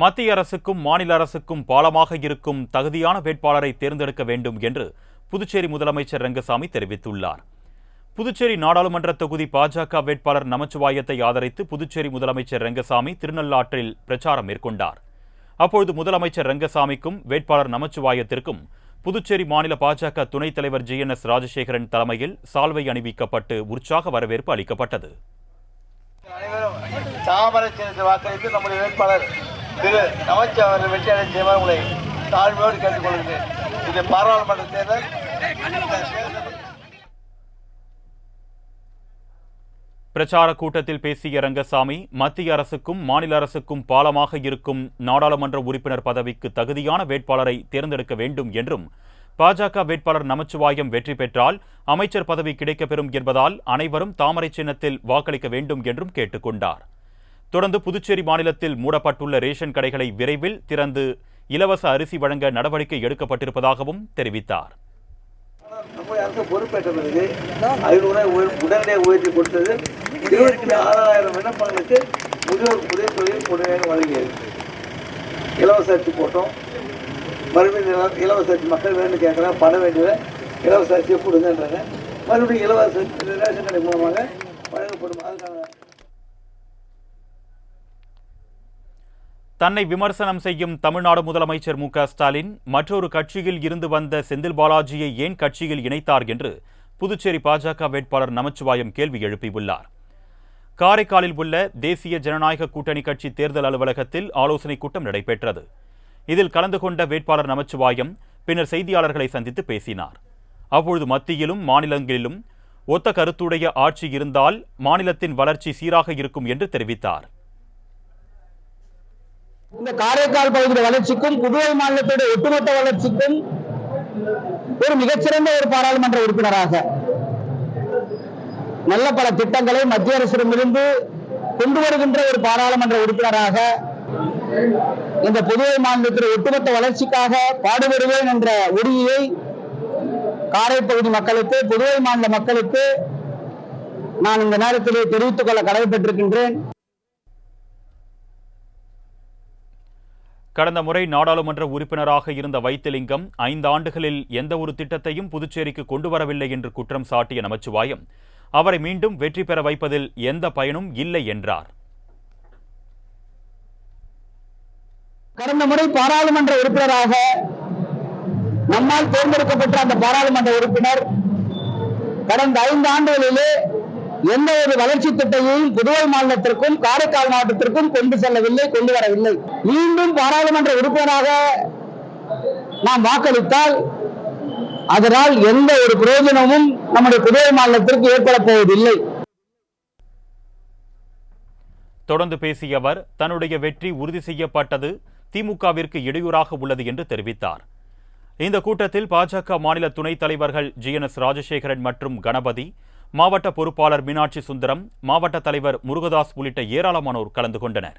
மத்திய அரசுக்கும் மாநில அரசுக்கும் பாலமாக இருக்கும் தகுதியான வேட்பாளரை தேர்ந்தெடுக்க வேண்டும் என்று புதுச்சேரி முதலமைச்சர் ரங்கசாமி தெரிவித்துள்ளார். புதுச்சேரி நாடாளுமன்ற தொகுதி பாஜக வேட்பாளர் நமச்சிவாயத்தை ஆதரித்து புதுச்சேரி முதலமைச்சர் ரங்கசாமி திருநள்ளாற்றில் பிரச்சாரம் மேற்கொண்டார். அப்பொழுது முதலமைச்சர் ரங்கசாமிக்கும் வேட்பாளர் நமச்சிவாயத்திற்கும் புதுச்சேரி மாநில பாஜக துணைத் தலைவர் ஜி என் எஸ் ராஜசேகரன் தலைமையில் சால்வை அணிவிக்கப்பட்டு உற்சாக வரவேற்பு அளிக்கப்பட்டது. தாமரை வாக்களித்து நம்முடைய வேட்பாளர். திரு நமச்சி அவர்கள் வெற்றியடை செய்வார் உங்களை தாழ்மையோடு கேட்டுக்கொள்கிறேன் இது பாராளுமன்ற தேர்தல். பிரச்சார கூட்டத்தில் பேசிய ரங்கசாமி மத்திய அரசுக்கும் மாநில அரசுக்கும் பாலமாக இருக்கும் நாடாளுமன்ற உறுப்பினர் பதவிக்கு தகுதியான வேட்பாளரை தேர்ந்தெடுக்க வேண்டும் என்றும் பாஜக வேட்பாளர் நமச்சிவாயம் வெற்றி பெற்றால் அமைச்சர் பதவி கிடைக்கப்பெறும் என்பதால் அனைவரும் தாமரை சின்னத்தில் வாக்களிக்க வேண்டும் என்றும் கேட்டுக்கொண்டார். தொடர்ந்து புதுச்சேரி மாநிலத்தில் மூடப்பட்டுள்ள ரேஷன் கடைகளை விரைவில் திறந்து இலவச அரிசி வழங்க நடவடிக்கை எடுக்கப்பட்டிருப்பதாகவும் தெரிவித்தார். பொறுப்பேற்ற வழங்கியது. இலவச அரிசி போட்டோம். மறுபடியும் இலவச அரிசி மக்கள் வேணும்னு கேட்குறாங்க பண வேண்டியதை இலவச அரிசியை கொடுங்கன்றாங்க மறுபடியும் இலவச ரேஷன் கடை மூலமாக வழங்கப்படும். அதுக்கான தன்னை விமர்சனம் செய்யும் தமிழ்நாடு முதலமைச்சர் மு க ஸ்டாலின் மற்றொரு கட்சியில் இருந்து வந்த செந்தில் பாலாஜியை ஏன் கட்சியில் இணைத்தார் என்று புதுச்சேரி பாஜக வேட்பாளர் நமச்சிவாயம் கேள்வி எழுப்பியுள்ளார். காரைக்காலில் உள்ள தேசிய ஜனநாயக கூட்டணி கட்சி தேர்தல் அலுவலகத்தில் ஆலோசனைக் கூட்டம் நடைபெற்றது. இதில் கலந்து கொண்ட வேட்பாளர் நமச்சிவாயம் பின்னர் செய்தியாளர்களை சந்தித்து பேசினார். அப்பொழுது மத்தியிலும் மாநிலங்களிலும் ஒத்த கருத்துடைய ஆட்சி இருந்தால் மாநிலத்தின் வளர்ச்சி சீராக இருக்கும் என்று தெரிவித்தார். இந்த காரைக்கால் பகுதியில் வளர்ச்சிக்கும் புதுவை மாநிலத்துடைய ஒட்டுமொத்த வளர்ச்சிக்கும் ஒரு மிகச்சிறந்த ஒரு பாராளுமன்ற உறுப்பினராக நல்ல பல திட்டங்களை மத்திய அரசிடமிருந்து கொண்டு வருகின்ற ஒரு பாராளுமன்ற உறுப்பினராக இந்த புதுவை மாநிலத்தின் ஒட்டுமொத்த வளர்ச்சிக்காக பாடுபடுவேன் என்ற உறுதியை காரை பகுதி மக்களுக்கு புதுவை மாநில மக்களுக்கு நான் இந்த நேரத்திலே தெரிவித்துக் கொள்ள கடமைப்பட்டிருக்கின்றேன் கடந்த முறை நாடாளுமன்ற உறுப்பினராக இருந்த வைத்திலிங்கம் ஐந்து ஆண்டுகளில் எந்த ஒரு திட்டத்தையும் புதுச்சேரிக்கு கொண்டு வரவில்லை என்று குற்றம் சாட்டிய நமச்சிவாயம். அவரை மீண்டும் வெற்றி பெற வைப்பதில் எந்த பயனும் இல்லை என்றார். கடந்த முறை பாராளுமன்ற உறுப்பினராக நம்மால் தேர்ந்தெடுக்கப்பட்ட அந்த பாராளுமன்ற உறுப்பினர் கடந்த ஐந்து ஆண்டுகளிலே எந்த ஒரு வளர்ச்சி திட்டத்தையும் புதுவை மாநிலத்திற்கும் காரைக்கால் மாவட்டத்திற்கும் கொண்டு செல்லவில்லை கொண்டு வரவில்லை. மீண்டும் பாராளுமன்ற உறுப்பினராக நாம் வாக்களித்தால் அதனால் எந்த ஒரு பிரயோஜனமும் நம்முடைய புதுவை மாநிலத்திற்கு ஏற்பட போவதில்லை. தொடர்ந்து பேசிய அவர் தன்னுடைய வெற்றி உறுதி செய்யப்பட்டது திமுகவிற்கு இடையூறாக உள்ளது என்று தெரிவித்தார். இந்த கூட்டத்தில் பாஜக மாநில துணைத் தலைவர்கள் ஜி என் எஸ் ராஜசேகரன் மற்றும் கணபதி மாவட்ட பொறுப்பாளர் மீனாட்சி சுந்தரம் மாவட்ட தலைவர் முருகதாஸ் உள்ளிட்ட ஏராளமானோர் கலந்து கொண்டனர்.